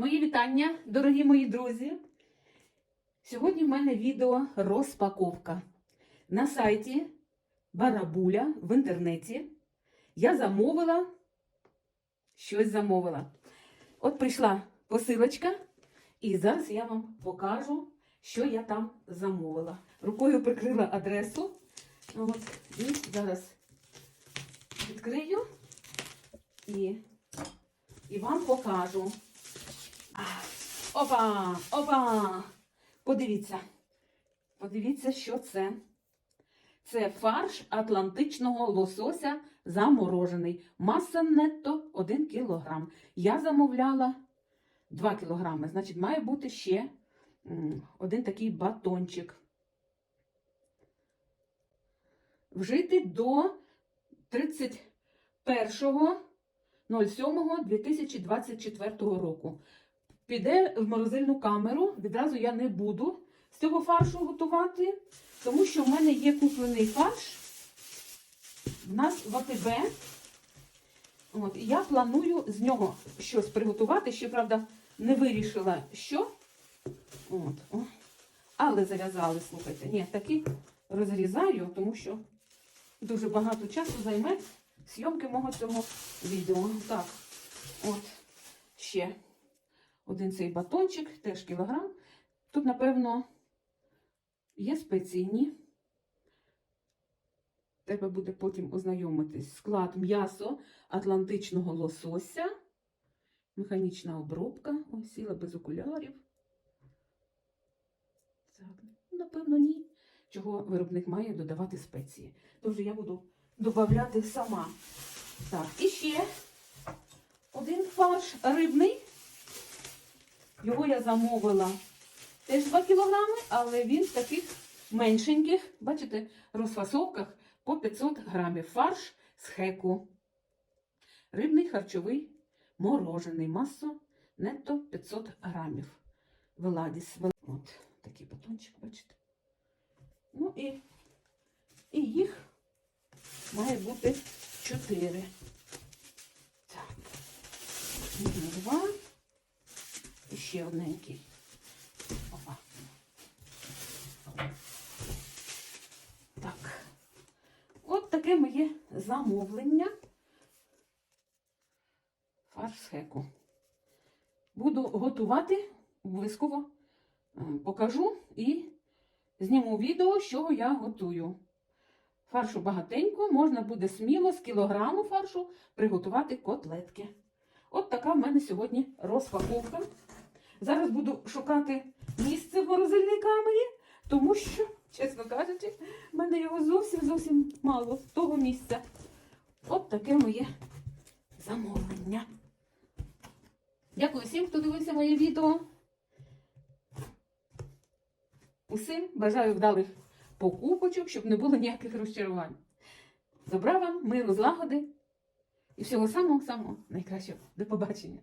Мої вітання, дорогі мої друзі. Сьогодні в мене відео розпаковка. На сайті Барабуля в інтернеті я замовила щось замовила. От прийшла посилочка, і зараз я вам покажу, що я там замовила. Рукою прикрила адресу. От, і зараз відкрию і, і вам покажу. Опа! Опа! Подивіться. Подивіться, що це. Це фарш атлантичного лосося заморожений. Маса нетто 1 кг. Я замовляла 2 кг. Значить, має бути ще один такий батончик. Вжити до 31.07.2024 року. Піде в морозильну камеру. Відразу я не буду з цього фаршу готувати, тому що в мене є куплений фарш. В нас в АТБ. От, і я планую з нього щось приготувати. Ще, правда, не вирішила, що. От, о. Але зав'язали, слухайте. Ні, таки розрізаю, тому що дуже багато часу займе зйомки мого цього відео. Так, от ще один цей батончик, теж кілограм. Тут, напевно, є спеційні. Треба буде потім ознайомитись. Склад м'ясо атлантичного лосося. Механічна обробка. Ось сіла без окулярів. Так, напевно, ні. Чого виробник має додавати спеції. Тож я буду додавати сама. Так, і ще один фарш рибний. Його я замовила теж 2 кілограми, але він в таких меншеньких, бачите, розфасовках по 500 грамів. Фарш з хеку. Рибний харчовий морожений. Масо нетто 500 грамів. Веладіс. От такий батончик, бачите. Ну і, і їх має бути 4. Так. Два. Ще одненький. Опа. Так. От таке моє замовлення. Фарш хеку. Буду готувати, обов'язково е, покажу і зніму відео, що я готую. Фаршу багатенько, можна буде сміло з кілограму фаршу приготувати котлетки. От така в мене сьогодні розпаковка. Зараз буду шукати місце в морозильній камері, тому що, чесно кажучи, в мене його зовсім зовсім мало того місця. От таке моє замовлення. Дякую всім, хто дивився моє відео. Усім бажаю вдалих покупочок, щоб не було ніяких розчарувань. Добра вам, миру, злагоди і всього самого-самого найкращого. До побачення!